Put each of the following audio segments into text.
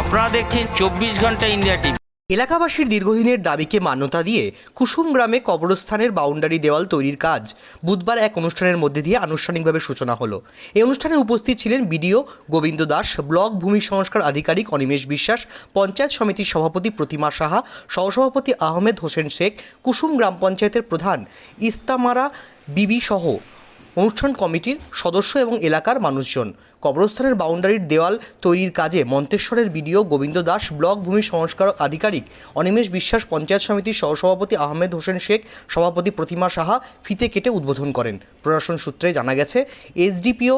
আপনারা দেখছেন চব্বিশ ঘণ্টা ইন্ডিয়া টিভি। এলাকাবাসীর দীর্ঘদিনের দাবিকে মান্যতা দিয়ে কুসুম গ্রামে কবরস্থানের বাউন্ডারি দেওয়াল তৈরির কাজ বুধবার এক অনুষ্ঠানের মধ্যে দিয়ে আনুষ্ঠানিকভাবে সূচনা হলো। এই অনুষ্ঠানে উপস্থিত ছিলেন বিডিও গোবিন্দ দাস, ব্লক ভূমি সংস্কার আধিকারিক অনিমেষ বিশ্বাস, পঞ্চায়েত সমিতির সভাপতি প্রতিমা সাহা, সহসভাপতি আহমেদ হোসেন শেখ, কুসুম গ্রাম পঞ্চায়েতের প্রধান ইস্তামারা বিবি সহ অনুষ্ঠান কমিটির সদস্য এবং এলাকার মানুষজন। কবরস্থানের বাউন্ডারির দেওয়াল তৈরির কাজে মন্তেশ্বরের বিডিও গোবিন্দ দাস, ব্লক ভূমি সংস্কার আধিকারিক অনিমেষ বিশ্বাস, পঞ্চায়েত সমিতির সহসভাপতি আহমেদ হোসেন শেখ, সভাপতি প্রতিমা সাহা ফিতে কেটে উদ্বোধন করেন। প্রশাসন সূত্রে জানা গেছে, এসডিপিও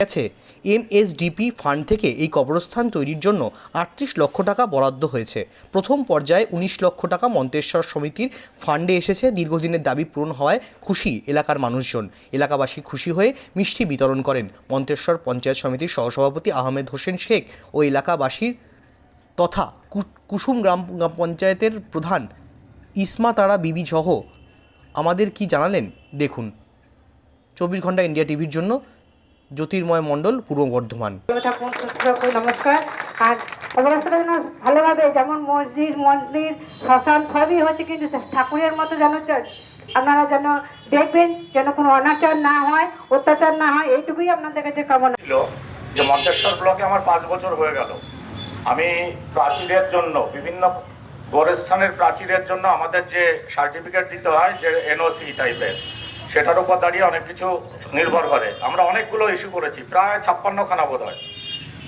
গেছে এমএসডিপি ফান্ড থেকে এই কবরস্থান তৈরির জন্য আটত্রিশ লক্ষ টাকা বরাদ্দ হয়েছে। প্রথম পর্যায়ে উনিশ লক্ষ টাকা মন্তেশ্বর সমিতির ফান্ডে এসেছে। দীর্ঘদিনের দাবি পূরণ হওয়ায় খুশি এলাকার মানুষজন। এলাকাবাসী খুশি হয়ে মিষ্টি বিতরণ করেন। মন্তেশ্বর পঞ্চায়েত সমিতির সহসভাপতি আহমেদ হোসেন শেখ ও এলাকাবাসীর তথা কুসুম গ্রাম পঞ্চায়েতের প্রধান ইসমা তারা বিবি সহ। আমাদের কি জানালেন? দেখুন। চব্বিশ ঘণ্টা ইন্ডিয়া টিভির জন্য জ্যোতির্ময় মণ্ডল পূর্ব বর্ধমান। নমস্কার। আর যেন ভালোভাবে যেমন মসজিদ মন্দির শ্মশান সবই হচ্ছে কিন্তু ঠাকুরের মতো যেন আপনারা যেন দেখবেন যেন কোনো অনাচার না হয় অত্যাচার না হয় এইটুকুই আপনাদের কাছে কামনা। ছিল যে মন্তেশ্বর ব্লকে আমার পাঁচ বছর হয়ে গেল। আমি প্রাচীরের জন্য বিভিন্ন গোরস্থানের প্রাচীরের জন্য আমাদের যে সার্টিফিকেট দিতে হয় যে এনওসি টাইপের সেটার উপর দাঁড়িয়ে অনেক কিছু নির্ভর করে। আমরা অনেকগুলো ইস্যু করেছি, প্রায় ছাপ্পান্নখানা বোধ হয়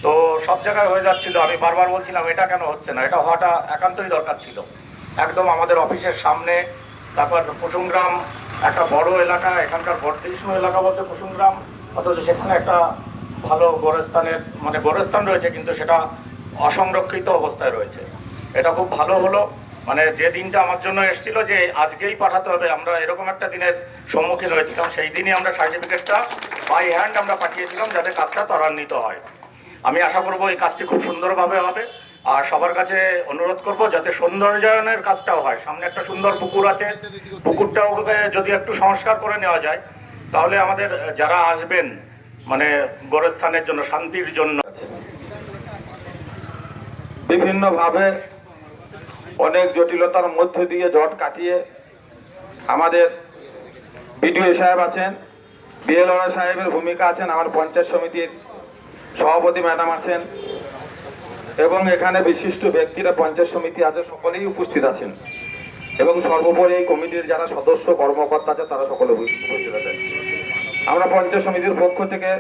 তো সব জায়গায় হয়ে যাচ্ছিল, আমি বারবার বলছিলাম, এটা কেন হচ্ছে না? এটা হওয়াটা একান্তই দরকার ছিল। একদম আমাদের অফিসের সামনে, তারপর কুসুমগ্রাম, একটা বড় এলাকা, এখানকার বর্ধিষ্ণু এলাকা বলতে কুসুমগ্রাম, অথচ সেখানে একটা ভালো গোরস্থানের মানে গোরস্থান রয়েছে, কিন্তু সেটা অসংরক্ষিত অবস্থায় রয়েছে। এটা খুব ভালো হলো। মানে যে দিনটা আমার জন্য এসেছিল যে আজকেই পাঠাতে হবে, আমরা এরকম একটা দিনের সম্মুখীন হয়েছিলাম। সেই দিনই আমরা সার্টিফিকেটটা বাই হ্যান্ড আমরা পাঠিয়েছিলাম যাতে কাজটা ত্বরান্বিত হয়। আমি আশা করব এই কাজটি খুব সুন্দরভাবে হবে। আর সবার কাছে অনুরোধ করব যাতে সৌন্দর্যায়নের কাজটাও হয়। সামনে একটা সুন্দর পুকুর আছে। পুকুরটাও যদি একটু সংস্কার করে নেওয়া যায়, তাহলে আমাদের যারা আসবেন মানে গোরস্থানের জন্য, শান্তির জন্য বিভিন্নভাবে অনেক জটিলতার মধ্য দিয়ে জট কাটিয়ে আমাদের বিডিও সাহেব আছেন, বিএলআর সাহেবের ভূমিকা আছেন, আমার পঞ্চায়েত সমিতির সভাপতি ম্যাডাম আছেন, এবং এখানে বিশিষ্ট ব্যক্তিরা পঞ্চায়েত সমিতি আছে, সকলেই উপস্থিত আছেন। এবং সর্বোপরি এই কমিটির যারা সদস্য, কর্মকর্তা আছে, তারা সকলে উপস্থিত আছেন। আমরা পঞ্চায়েত সমিতির পক্ষ থেকে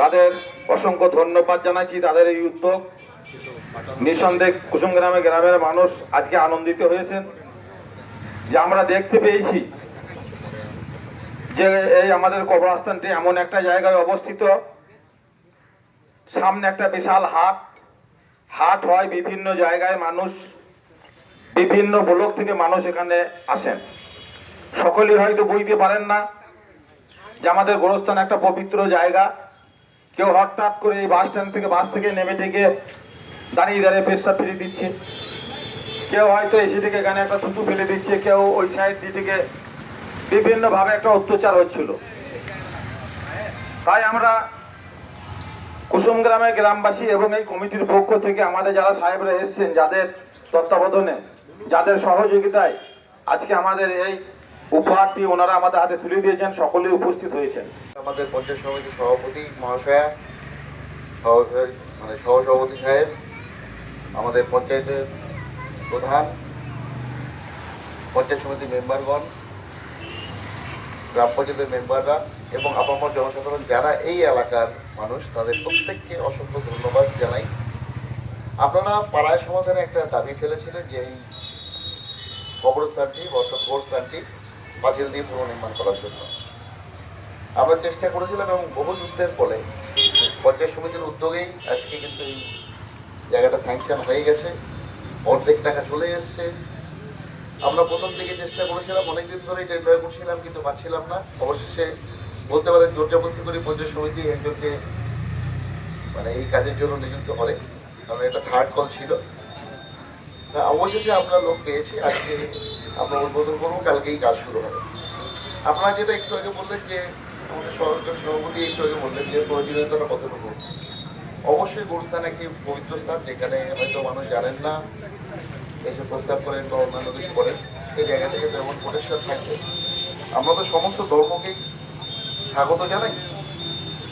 তাদের অসংখ্য ধন্যবাদ জানাচ্ছি, তাদের এই উদ্যোগ নিঃসন্দেহে কুসুম গ্রামে গ্রামের মানুষ আজকে আনন্দিত হয়েছেন যে আমরা দেখতে পেয়েছি যে এই আমাদের কবরস্থানটি এমন একটা জায়গায় অবস্থিত। সামনে একটা বিশাল হাট। হাট হয় বিভিন্ন জায়গায় মানুষ, বিভিন্ন ব্লক থেকে মানুষ এখানে আসেন। সকলেই হয়তো বুঝতে পারেন না যে আমাদের গোরস্থান একটা পবিত্র জায়গা। কেউ হঠাৎ করে এই বাস স্ট্যান্ড থেকে, বাস থেকে নেমে থেকে দাঁড়িয়ে দাঁড়িয়ে পেশা ফেলে দিচ্ছে। কেউ হয়তো এসে থেকে এখানে একটা থুতু ফেলে দিচ্ছে, কেউ ওই সাইড দিয়ে থেকে বিভিন্নভাবে একটা অত্যাচার হচ্ছিল। তাই আমরা কুসুম গ্রামের গ্রামবাসী এবং এই কমিটির পক্ষ থেকে আমাদের যারা সাহেবরা এসছেন, যাদের তত্ত্বাবধানে, যাদের সহযোগিতায় আজকে আমাদের এই উপহারটি ওনারা আমাদের হাতে তুলে দিয়েছেন, সকলেই উপস্থিত হয়েছেন। আমাদের পঞ্চায়েত সমিতির সভাপতি মহাশয়া মানে সহসভাপতি সাহেব আমাদের পঞ্চায়েতের প্রধান, পঞ্চায়েত সমিতির মেম্বারগণ, গ্রাম পঞ্চায়েতের মেম্বাররা এবং আপামর জনসাধারণ যারা এই এলাকার মানুষ, তাদের প্রত্যেককে অসংখ্য ধন্যবাদ জানাই। আপনারা পাড়ায় সমাধানে একটা দাবি ফেলেছিলেন যে এই কবরস্থানটি অর্থাৎ গোরস্থানটি পাঁচিল দিয়ে পুনর্নির্মাণ করার জন্য। আমরা চেষ্টা করেছিলাম এবং বহু যুদ্ধের ফলে পঞ্চায়েত সমিতির উদ্যোগেই আজকে কিন্তু এই জায়গাটা স্যাংশন হয়ে গেছে, অর্ধেক টাকা চলে এসছে। আমরা প্রথম থেকে চেষ্টা করেছিলাম, অনেকদিন ধরেই টেন্ডার করছিলাম, কিন্তু পাচ্ছিলাম না। অবশেষে বলতে পারেন জোর জবরদস্তি করে পঞ্চায়েত সমিতি একজনকে মানে এই কাজের জন্য নিযুক্ত করে, কারণ এটা থার্ড কল ছিল। অবশেষে আমরা লোক পেয়েছি, আজকে আমরা উদ্বোধন করব, কালকেই কাজ শুরু হবে। আপনারা যেটা একটু আগে বললেন যে, আমাদের সরকার সভাপতি একটু আগে বললেন যে প্রয়োজনীয়তাটা কতটুকু? অবশ্যই গুরুস্থান একটি পবিত্র স্থান, যেখানে হয়তো মানুষ জানেন না এসে প্রস্তাব করেন বা অন্যান্য কিছু করেন সেই জায়গা থেকে যেমন পরিষ্কার থাকবে। আমরা তো সমস্ত ধর্মকেই স্বাগত জানাই।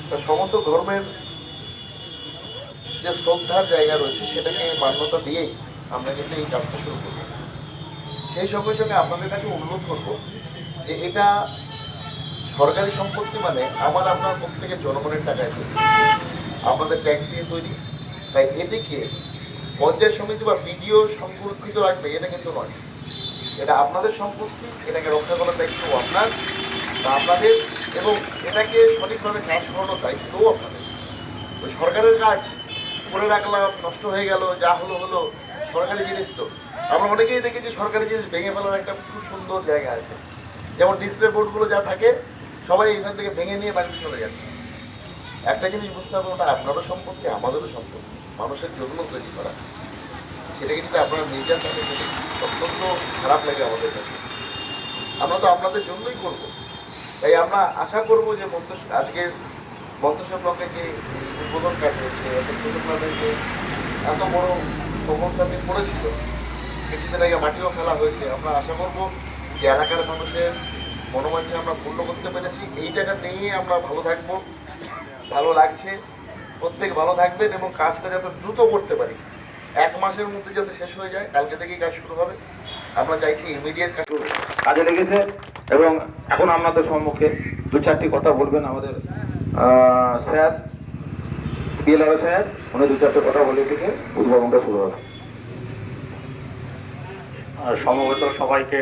তা সমস্ত ধর্মের যে শ্রদ্ধার জায়গা রয়েছে, সেটাকে মান্যতা দিয়েই আমরা কিন্তু এই কাজটা শুরু করব। সেই সঙ্গে সঙ্গে আপনাদের কাছে অনুরোধ করব যে এটা সরকারি সম্পত্তি মানে আমার আপনার প্রত্যেকের জনগণের টাকায় আপনাদের ট্যাক্স দিয়ে তৈরি। তাই এটিকে পঞ্চায়েত সমিতি বা বিডিও সংরক্ষিত রাখবে, এটা কিন্তু নয়। এটা আপনাদের সম্পত্তি, এটাকে রক্ষা করার দায়িত্ব আপনার বা আপনাদের, এবং এটাকে সঠিকভাবে কাজ করানোর দায়িত্বও আপনাদের। তো সরকারের কাজ করে রাখলাম, নষ্ট হয়ে গেল, যা হলো হলো, সরকারি জিনিস তো। আমরা অনেকেই দেখেছি সরকারি জিনিস ভেঙে ফেলার একটা খুব সুন্দর জায়গা আছে। যেমন ডিসপ্লে বোর্ডগুলো যা থাকে, সবাই এখান থেকে ভেঙে নিয়ে বাড়িতে চলে যাচ্ছে। একটা জিনিস বুঝতে হবে ওটা আপনারও সম্পত্তি, আমাদেরও সম্পত্তি, মানুষের জন্য তৈরি করা। সেটা কিন্তু আপনারা যান তাহলে সেটা অত্যন্ত খারাপ লাগে আমাদের কাছে। আমরা তো আপনাদের জন্যই করব। তাই আমরা আশা করব যে মন্ত আজকের মন্তেশ্বর ব্লকে যে উদ্বোধন কাজ হচ্ছে যে এত বড় প্রকল্পটি করেছিল, কিছুদিন আগে মাটিও ফেলা হয়েছে। আমরা আশা করব যে এলাকার মানুষের মনোবাঞ্ছা আমরা পূর্ণ করতে পেরেছি এই টাকা নিয়ে আমরা ভালো থাকব। ভালো লাগছে। প্রত্যেক ভালো থাকবেন এবং কাজটা যাতে দ্রুত করতে পারি। এক মাসের মধ্যে যাতে শেষ হয়ে যায় কালকে থেকেই কাজ শুরু হবে। আমরা চাইছি ইমিডিয়েট কাজ শুরু কাজে লেগেছে এবং এখন আপনাদের সম্মুখে দু চারটি কথা বলবেন আমাদের স্যার বিএলআর স্যার উনি দু চারটে কথা বলে থেকে উদ্বোধনটা শুরু হবে। আর সমবেত সবাইকে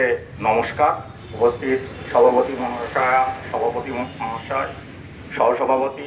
নমস্কার। উপস্থিত সভাপতি মহাশয় সভাপতি মহাশয় সহসভাপতি।